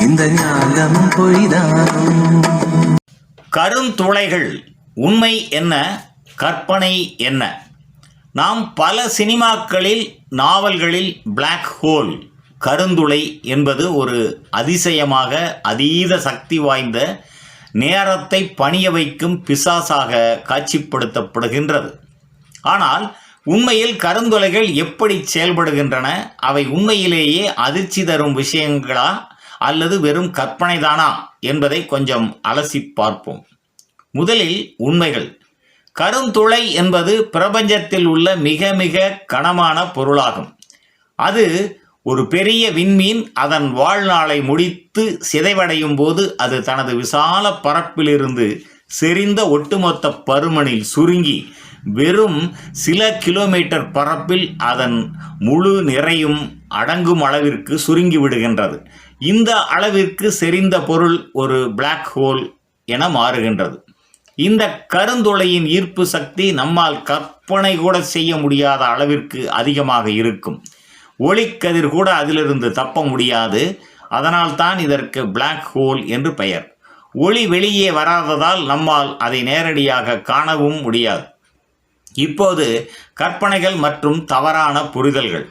இந்த ஞானமும் பொய்தான். கருந்துளைகள் உண்மை என்ன கற்பனை என்ன? நாம் பல சினிமாக்களில் நாவல்களில் பிளாக் ஹோல் கருந்துளை என்பது ஒரு அதிசயமாக அதீத சக்தி வாய்ந்த நேரத்தை பணிய வைக்கும் பிசாசாக காட்சிப்படுத்தப்படுகின்றது. ஆனால் உண்மையில் கருந்துளைகள் எப்படி செயல்படுகின்றன? அவை உண்மையிலேயே அதிர்ச்சி தரும் விஷயங்களா? அல்லது வெறும் கற்பனைதானா என்பதை கொஞ்சம் அலசி பார்ப்போம். முதலில் உண்மைகள். கருந்துளை என்பது பிரபஞ்சத்தில் உள்ள மிக மிக கனமான பொருளாகும். அது ஒரு பெரிய விண்மீன் அதன் வாழ்நாளை முடித்து சிதைவடையும் போது அது தனது விசால பரப்பிலிருந்து செறிந்த ஒட்டுமொத்த பருமனில் சுருங்கி வெறும் சில கிலோமீட்டர் பரப்பில் அதன் முழு நிறையும் அடங்கும் அளவிற்கு சுருங்கி விடுகின்றது. இந்த அளவிற்கு செறிந்த பொருள் ஒரு பிளாக் ஹோல் என மாறுகின்றது. இந்த கருந்துளையின் ஈர்ப்பு சக்தி நம்மால் கற்பனை கூட செய்ய முடியாத அளவிற்கு அதிகமாக இருக்கும். ஒளிக்கதிர் கூட அதிலிருந்து தப்ப முடியாது. அதனால் தான் இதற்கு பிளாக் ஹோல் என்று பெயர். ஒளி வெளியே வராததால் நம்மால் அதை நேரடியாக காணவும் முடியாது. இப்போது கற்பனைகள் மற்றும் தவறான புரிதல்கள்.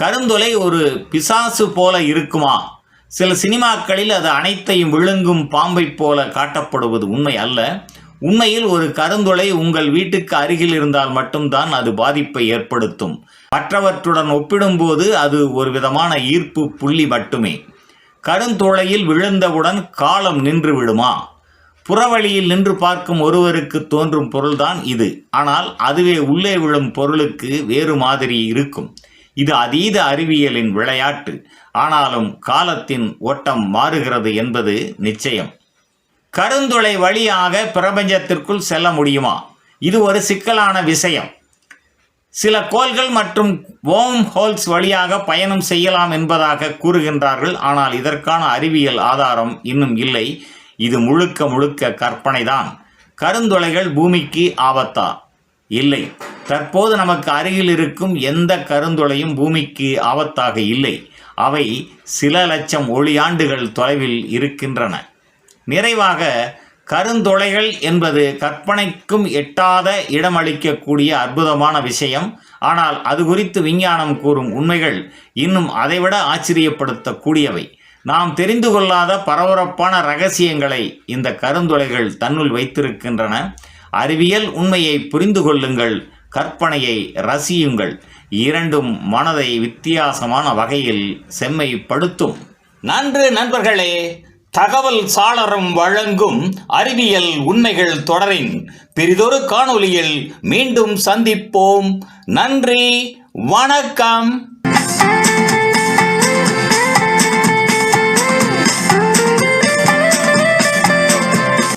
கருந்துளை ஒரு பிசாசு போல இருக்குமா? சில சினிமாக்களில் அது அனைத்தையும் விழுங்கும் பாம்பை போல காட்டப்படுவது உண்மை அல்ல. உண்மையில் ஒரு கருந்துளை உங்கள் வீட்டுக்கு அருகில் இருந்தால் மட்டும்தான் அது பாதிப்பை ஏற்படுத்தும். மற்றவற்றுடன் ஒப்பிடும்போது அது ஒரு விதமான ஈர்ப்பு புள்ளி மட்டுமே. கருந்துளையில் விழுந்தவுடன் காலம் நின்று விடுமா? புறவழியில் நின்று பார்க்கும் ஒருவருக்கு தோன்றும் பொருள்தான் இது. ஆனால் அதுவே உள்ளே விழும் பொருளுக்கு வேறு மாதிரி இருக்கும். இது அதீத அறிவியலின் விளையாட்டு. ஆனாலும் காலத்தின் ஓட்டம் மாறுகிறது என்பது நிச்சயம். கருந்துளை வழியாக பிரபஞ்சத்திற்குள் செல்ல முடியுமா? இது ஒரு சிக்கலான விஷயம். சில கோள்கள் மற்றும் வோம் ஹோல்ஸ் வழியாக பயணம் செய்யலாம் என்பதாக கூறுகின்றார்கள். ஆனால் இதற்கான அறிவியல் ஆதாரம் இன்னும் இல்லை. இது முழுக்க முழுக்க கற்பனைதான். கருந்துளைகள் பூமிக்கு ஆபத்தா? இல்லை. தற்போது நமக்கு அருகில் இருக்கும் எந்த கருந்துளையும் பூமிக்கு ஆபத்தாக இல்லை. அவை சில லட்சம் ஒளியாண்டுகள் தொலைவில் இருக்கின்றன. நிறைவாக கருந்துளைகள் என்பது கற்பனைக்கும் எட்டாத இடமளிக்கக்கூடிய அற்புதமான விஷயம். ஆனால் அது குறித்து விஞ்ஞானம் கூறும் உண்மைகள் இன்னும் அதைவிட ஆச்சரியப்படுத்தக்கூடியவை. நாம் தெரிந்து கொள்ளாத பரபரப்பான ரகசியங்களை இந்த கருந்துளைகள் தன்னுள் வைத்திருக்கின்றன. அறிவியல் உண்மையை புரிந்து கொள்ளுங்கள். கற்பனையை ரசியுங்கள். இரண்டும் மனதை வித்தியாசமான வகையில் செம்மைப்படுத்தும். நன்று நண்பர்களே தகவல் சாளரம் வழங்கும் அறிவியல் உண்மைகள் தொடரின் பெரிதொரு காணொளியில் மீண்டும் சந்திப்போம். நன்றி வணக்கம்.